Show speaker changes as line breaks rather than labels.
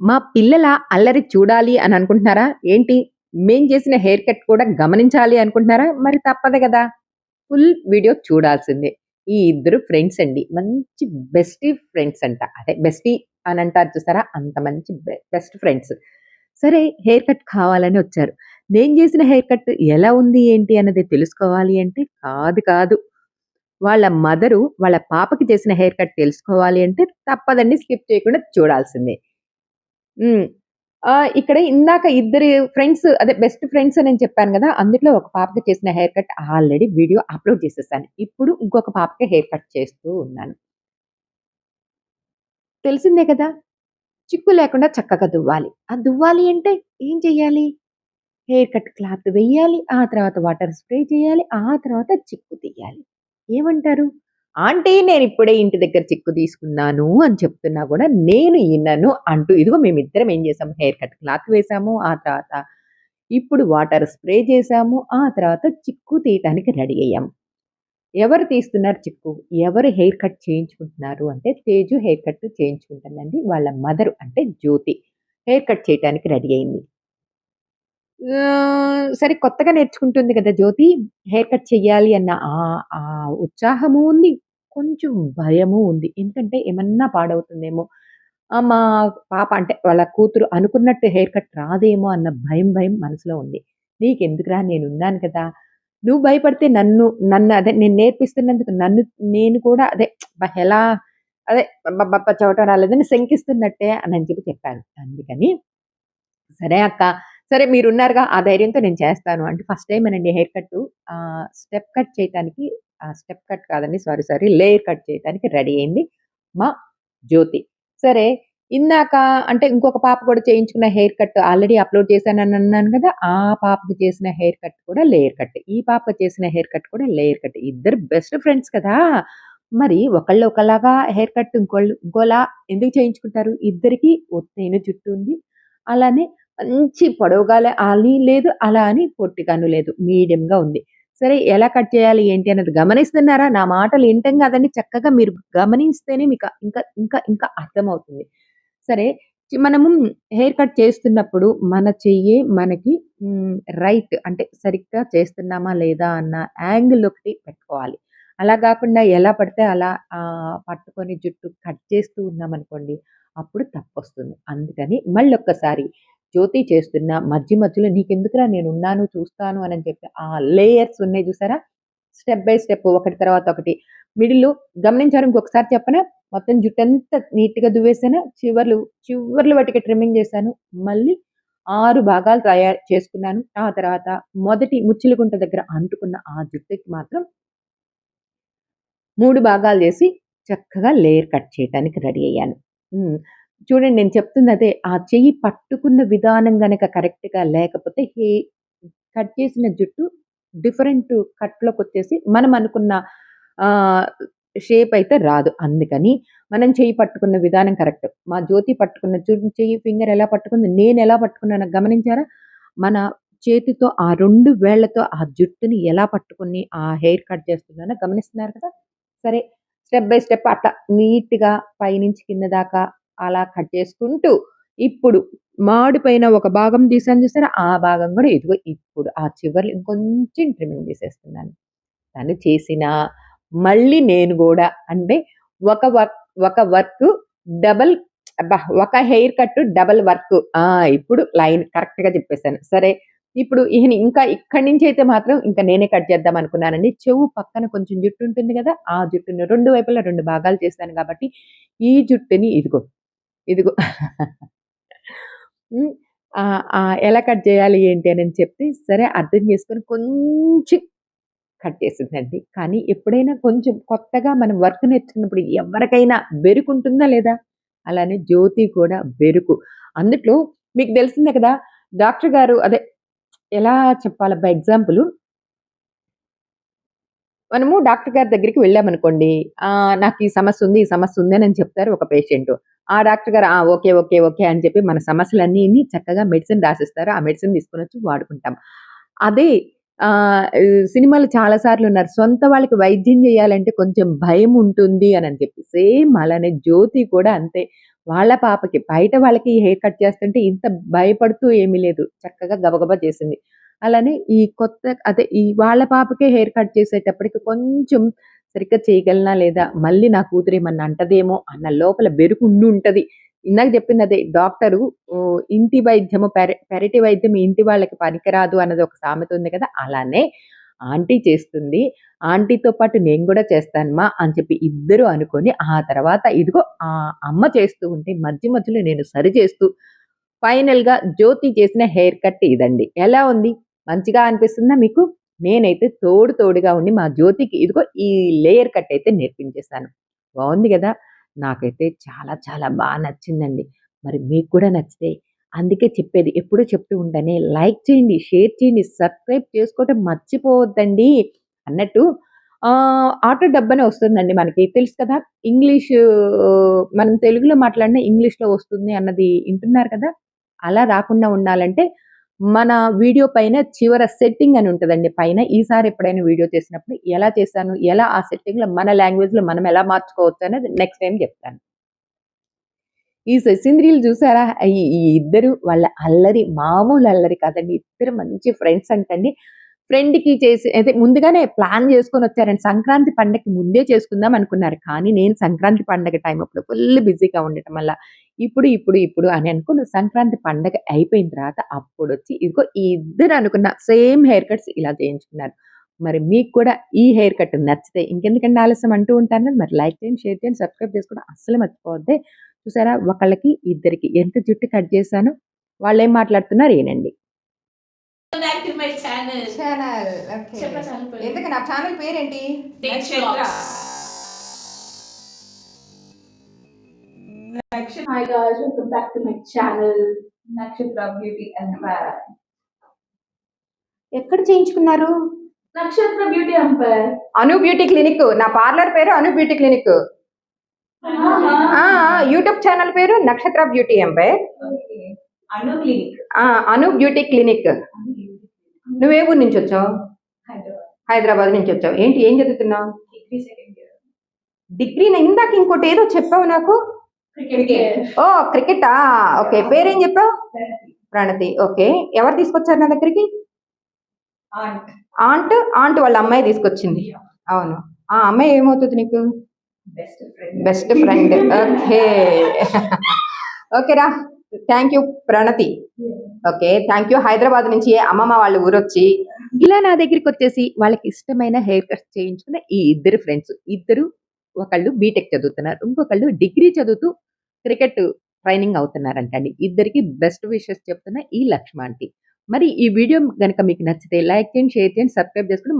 మా పిల్లల అల్లరి చూడాలి అని అనుకుంటున్నారా? ఏంటి? మేం చేసిన హెయిర్ కట్ కూడా గమనించాలి అనుకుంటున్నారా? మరి తప్పదు కదా. ఫుల్ వీడియో చూడాల్సిందే. ఈ ఇద్దరు ఫ్రెండ్స్ అండి. మంచి బెస్టీ ఫ్రెండ్స్ అంట. అదే బెస్టీ అని అంటారు చూసారా? అంత మంచి బెస్ట్ ఫ్రెండ్స్ సరే హెయిర్ కట్ కావాలని వచ్చారు. నేను చేసిన హెయిర్ కట్ ఎలా ఉంది ఏంటి అన్నది తెలుసుకోవాలి అంటే కాదు కాదు. వాళ్ళ మదరు వాళ్ళ పాపకి చేసిన హెయిర్ కట్ తెలుసుకోవాలి అంటే తప్పదండి స్కిప్ చేయకుండా చూడాల్సిందే ఇక్కడ ఇందాక ఇద్దరు ఫ్రెండ్స్ అదే బెస్ట్ ఫ్రెండ్స్ అని నేను చెప్పాను కదా అందులో ఒక పాపకి చేసిన hair cut already video upload చేసేసాను. ఇప్పుడు ఇంకొక పాపకి హెయిర్ కట్ చేస్తూ ఉన్నాను. తెలిసిందే కదా! చిక్కు లేకుండా చక్కగా దువ్వాలి. ఆ దువ్వాలి అంటే ఏం చెయ్యాలి? హెయిర్ కట్ క్లాత్ వేయాలి ఆ తర్వాత వాటర్ స్ప్రే చేయాలి. ఆ తర్వాత చిక్కు తీయాలి. ఏమంటారు? ఆంటీ నేను ఇప్పుడే ఇంటి దగ్గర చిక్కు తీసుకున్నాను అని చెప్తున్నా కూడా నేను ఇన్నాను అంటూ ఇదిగో మేమిద్దరం ఏం చేసాము హెయిర్ కట్ క్లాత్ వేసాము. ఆ తర్వాత ఇప్పుడు వాటర్ స్ప్రే చేసాము. ఆ తర్వాత చిక్కు తీయటానికి రెడీ అయ్యాము. ఎవరు తీస్తున్నారు చిక్కు? ఎవరు హెయిర్ కట్ చేయించుకుంటున్నారు అంటే తేజు హెయిర్ కట్ చేయించుకుంటుందండి. వాళ్ళ మదర్ అంటే జ్యోతి హెయిర్ కట్ చేయటానికి రెడీ అయింది. సరే కొత్తగా నేర్చుకుంటుంది కదా జ్యోతి. హెయిర్ కట్ చెయ్యాలి అన్న ఆ ఉత్సాహము ఉంది. కొంచెం భయము ఉంది. ఎందుకంటే ఏమన్నా పాడవుతుందేమో! మా పాప అంటే వాళ్ళ కూతురు అనుకున్నట్టు హెయిర్ కట్ రాదేమో అన్న భయం, భయం మనసులో ఉంది. నీకెందుకురా నేనున్నాను కదా! నువ్వు భయపడితే నన్ను నన్ను అదే నేను నేర్పిస్తున్నందుకు నన్ను నేను కూడా అదే ఎలా అదే బప్ప చవటం రాలేదని శంకిస్తున్నట్టే అని చెప్పి చెప్పాను. అందుకని సరే అక్క సరే మీరున్నారుగా ఆ ధైర్యంతో నేను చేస్తాను అంటే ఫస్ట్ టైం అనండి హెయిర్ కట్ స్టెప్ కట్ చేయటానికి స్టెప్ కట్ కాదండి సారీ, సారీ లేయర్ కట్ చేయటానికి రెడీ అయింది మా జ్యోతి. సరే ఇందాక అంటే ఇంకొక పాప కూడా చేయించుకున్న హెయిర్ కట్ ఆల్రెడీ అప్‌లోడ్ చేశానని అన్నాను కదా! ఆ పాపకి చేసిన హెయిర్ కట్ కూడా లేయర్ కట్. ఈ పాపకి చేసిన హెయిర్ కట్ కూడా లేయర్ కట్. ఇద్దరు బెస్ట్ ఫ్రెండ్స్ కదా! మరి ఒకళ్ళు ఒకలాగా హెయిర్ కట్ ఇంకోళ్ళు ఇంకోలా ఎందుకు చేయించుకుంటారు? ఇద్దరికి ఒత్తైన జుట్టు ఉంది. అలానే మంచి పొడవుగా అని లేదు, అలా అని పొట్టిగాను లేదు. మీడియంగా ఉంది. సరే ఎలా కట్ చేయాలి ఏంటి అన్నది గమనిస్తున్నారా? నా మాటలు ఏంటం కాదండి చక్కగా మీరు గమనిస్తేనే మీకు ఇంకా ఇంకా ఇంకా అర్థమవుతుంది. సరే మనము హెయిర్ కట్ చేస్తున్నప్పుడు మన చెయ్యి మనకి రైట్ అంటే సరిగ్గా చేస్తున్నామా లేదా అన్న యాంగిల్ ఒకటి పెట్టుకోవాలి. అలా కాకుండా ఎలా పడితే అలా పట్టుకొని జుట్టు కట్ చేస్తూ ఉన్నామనుకోండి అప్పుడు తప్పొస్తుంది. అందుకని మళ్ళొక్కసారి జ్యోతి చేస్తున్న మధ్య మధ్యలో నీకెందుకురా నేనున్నాను చూస్తాను అని చెప్పి ఆ లేయర్స్ ఉన్నాయి చూసారా? స్టెప్ బై స్టెప్ ఒకటి తర్వాత ఒకటి మిడిల్ గమనించారు ఇంకొకసారి చెప్పనా? మొత్తం జుట్టు ఎంత నీట్‌గా దువ్వేసానా? చివర్లు చివర్లు వాటికి ట్రిమ్మింగ్ చేశాను. మళ్ళీ ఆరు భాగాలు తయారు చేసుకున్నాను. ఆ తర్వాత మొదటి ముచ్చులుగుంట దగ్గర అంటుకున్న ఆ జుట్టుకి మాత్రం మూడు భాగాలు చేసి చక్కగా లేయర్ కట్ చేయడానికి రెడీ అయ్యాను. చూడండి నేను చెప్తుందదే. ఆ చెయ్యి పట్టుకున్న విధానం కనుక కరెక్ట్‌గా లేకపోతే హే కట్ చేసిన జుట్టు డిఫరెంట్ కట్లోకి వచ్చేసి మనం అనుకున్న షేప్ అయితే రాదు. అందుకని మనం చెయ్యి పట్టుకున్న విధానం కరెక్ట్. మా జ్యోతి పట్టుకున్న చెయ్యి ఫింగర్ ఎలా పట్టుకుంది, ఎలా పట్టుకున్నాను గమనించారా? మన చేతితో ఆ రెండు వేళ్ళతో ఆ జుట్టుని ఎలా పట్టుకుని ఆ హెయిర్ కట్ చేస్తున్నానో గమనిస్తున్నారు కదా! సరే స్టెప్ బై స్టెప్ అట్లా నీట్‌గా పైనుంచి కింద దాకా అలా కట్ చేసుకుంటూ ఇప్పుడు మాడిపోయిన ఒక భాగం తీసాను చూసారా? ఆ భాగం కూడా ఇదిగో ఇప్పుడు ఆ చివర్లు ఇంకొంచెం ట్రిమ్మింగ్ తీసేస్తున్నాను తను చేసిన మళ్ళీ నేను కూడా అంటే ఒక వర్క్ ఒక వర్క్ డబల్ అబ్బా! ఒక హెయిర్ కట్ డబల్ వర్క్. ఆ! ఇప్పుడు లైన్ కరెక్ట్‌గా చెప్పేశాను సరే ఇప్పుడు ఈయన ఇంకా ఇక్కడి నుంచి అయితే మాత్రం ఇంకా నేనే కట్ చేద్దాం అనుకున్నానండి. చెవు పక్కన కొంచెం జుట్టు ఉంటుంది కదా ఆ జుట్టును రెండు వైపులా రెండు భాగాలు చేస్తాను కాబట్టి ఈ జుట్టుని ఇదిగో, ఇదిగో ఎలా కట్ చేయాలి ఏంటి అని చెప్తే సరే అర్థం చేసుకొని కొంచెం కట్ చేసిందండి. కానీ ఎప్పుడైనా కొంచెం కొత్తగా మనం వర్క్ నేర్చుకున్నప్పుడు ఎవరికైనా బెరుకు ఉంటుందా లేదా? అలానే జ్యోతి కూడా బెరుకు. అందుట్లో మీకు తెలిసిందే కదా! డాక్టర్ గారు అదే ఎలా చెప్పాలి బై ఎగ్జాంపుల్ మనము డాక్టర్ గారి దగ్గరికి వెళ్ళామనుకోండి. నాకు ఈ సమస్య ఉంది, ఈ సమస్య ఉంది అని చెప్తారు ఒక పేషెంటు. ఆ డాక్టర్ గారు ఆ! ఓకే. ఓకే. ఓకే. అని చెప్పి మన సమస్యలన్నీ చక్కగా మెడిసిన్ రాసిస్తారు. ఆ మెడిసిన్ తీసుకుని వచ్చి వాడుకుంటాం. అదే సినిమాలు చాలాసార్లు చాలా సార్లు ఉన్నారు. సొంత వాళ్ళకి వైద్యం చేయాలంటే కొంచెం భయం ఉంటుంది అని అని చెప్పి. సేమ్ అలానే జ్యోతి కూడా అంతే. వాళ్ళ పాపకి బయట వాళ్ళకి హెయిర్ కట్ చేస్తుంటే ఇంత భయపడుతూ ఏమీ లేదు. చక్కగా గబగబా చేసింది. అలానే ఈ కొత్త అదే ఈ వాళ్ళ పాపకే హెయిర్ కట్ చేసేటప్పటికి కొంచెం సరిగ్గా చేయగలనా లేదా? మళ్ళీ నా కూతురు ఏమన్నా అంటదేమో అన్న లోపల బెరుకు ఉండి ఉంటుంది ఇందాక చెప్పింది అదే డాక్టరు ఇంటి వైద్యము పెర పెరటి వైద్యం ఇంటి వాళ్ళకి పనికిరాదు అన్నది ఒక సామెత ఉంది కదా! అలానే ఆంటీ చేస్తుంది. ఆంటీతో పాటు నేను కూడా చేస్తానమ్మా అని చెప్పి ఇద్దరు అనుకొని ఆ తర్వాత ఇదిగో ఆ అమ్మ చేస్తూ ఉంటే మధ్య మధ్యలో నేను సరి చేస్తూ ఫైనల్‌గా జ్యోతి చేసిన హెయిర్ కట్ ఇదండి. ఎలా ఉంది? మంచిగా అనిపిస్తుందా మీకు? నేనైతే తోడు తోడుగా ఉండి మా జ్యోతికి ఇదిగో ఈ లేయర్ కట్ అయితే నేర్పించేశాను బాగుంది కదా నాకైతే చాలా చాలా బాగా నచ్చిందండి. మరి మీకు కూడా నచ్చితే అందుకే చెప్పేది ఎప్పుడూ చెప్తూ ఉంటానే లైక్ చేయండి, షేర్ చేయండి, సబ్స్క్రైబ్ చేసుకోవటం మర్చిపోవద్దండి అన్నట్టు ఆటో డబ్బనే వస్తుందండి మనకి తెలుసు కదా! ఇంగ్లీషు మనం తెలుగులో మాట్లాడినా ఇంగ్లీష్‌లో వస్తుంది అన్నది వింటున్నారు కదా! అలా రాకుండా ఉండాలంటే మన వీడియో పైన చివర సెట్టింగ్ అని ఉంటదండి పైన. ఈసారి ఎప్పుడైనా వీడియో చేసినప్పుడు ఎలా చేశాను? ఎలా ఆ సెట్టింగ్‌లో మన లాంగ్వేజ్‌లో మనం ఎలా మార్చుకోవచ్చు అనేది నెక్స్ట్ టైం చెప్తాను. ఈ శశీంద్రియులు చూసారా? ఈ ఈ ఇద్దరు వాళ్ళ అల్లరి మామూలు అల్లరి కాదండి. ఇద్దరు మంచి ఫ్రెండ్స్ అంటండి. ఫ్రెండ్‌కి చేసి అదే ముందుగానే ప్లాన్ చేసుకొని వచ్చారండి సంక్రాంతి పండగకి ముందే చేసుకుందాం అనుకున్నారు. కానీ నేను సంక్రాంతి పండగ టైం అప్పుడు ఫుల్ బిజీగా ఉండటం వల్ల ఇప్పుడు, ఇప్పుడు, ఇప్పుడు అని అనుకుని సంక్రాంతి పండగ అయిపోయిన తర్వాత అప్పుడొచ్చి ఇదిగో ఈ ఇద్దరు అనుకున్న సేమ్ హెయిర్ కట్స్ ఇలా చేయించుకున్నారు. మరి మీకు కూడా ఈ హెయిర్ కట్ నచ్చితే ఇంకెందుకండి ఆలస్యం అంటూ ఉంటాను కదా! మరి లైక్ చేయండి, షేర్ చేయండి, సబ్స్క్రైబ్ చేసుకోవడం అస్సలు మర్చిపోవద్దే. చూసారా? ఒకళ్ళకి, ఇద్దరికి ఎంత జుట్టు కట్ చేశానో వాళ్ళేం మాట్లాడుతున్నారో ఇనండి.
Back to my channel
channel okay
చెప్ప ఛానల్ పేరు.
ఎందుకు నా ఛానల్ పేరేంటి
Vlogs. Hi guys, welcome back to my channel Nakshatra Beauty Empire.
ఎక్కడ చేయించుకున్నారు?
Nakshatra Beauty Empire.
Anu beauty clinic నా పార్లర్ పేరు అను బ్యూటీ క్లినిక్ ఆ యూట్యూబ్ ఛానల్ పేరు నక్షత్ర బ్యూటీ ఎంపైర్.
అను క్లినిక్
ఆ, అను బ్యూటీ క్లినిక్ నువ్వే ఊరు నుంచి వచ్చావు?
హైదరాబాద్.
హైదరాబాద్ నుంచి వచ్చావు. ఏంటి ఏం చదువుతున్నావు?
Degree second year.
డిగ్రీ ఇందాక ఇంకోటి ఏదో చెప్పావు నాకు. ఓ క్రికెటా? ఓకే పేరేం చెప్పావు? ప్రణతి. ఓకే ఎవరు తీసుకొచ్చారు నా దగ్గరికి?
ఆంట్
ఆంట్ వాళ్ళ అమ్మాయి తీసుకొచ్చింది. అవును. ఆ అమ్మాయి ఏమవుతుంది నీకు?
Best friend
okay. ఓకేరా thank you Pranathi. Okay thank you Hyderabad నుంచి అమ్మమ్మ వాళ్ళ ఊరొచ్చి
ఇలా నా దగ్గరికి వచ్చేసి వాళ్ళకి ఇష్టమైన హెయిర్ కట్స్ చేయించుకున్న ఈ ఇద్దరు ఫ్రెండ్స్. ఇద్దరు ఒకళ్ళు బీటెక్ చదువుతున్నారు. ఇంకొకళ్ళు డిగ్రీ చదువుతూ క్రికెట్ ట్రైనింగ్ అవుతున్నారంటండి. ఇద్దరికి బెస్ట్ విషెస్ చెప్తున్న ఈ లక్ష్మ ఆంటీ. మరి ఈ వీడియో కనుక మీకు నచ్చితే లైక్ చేయండి, షేర్ చేయండి, సబ్స్క్రైబ్ చేసుకోవడం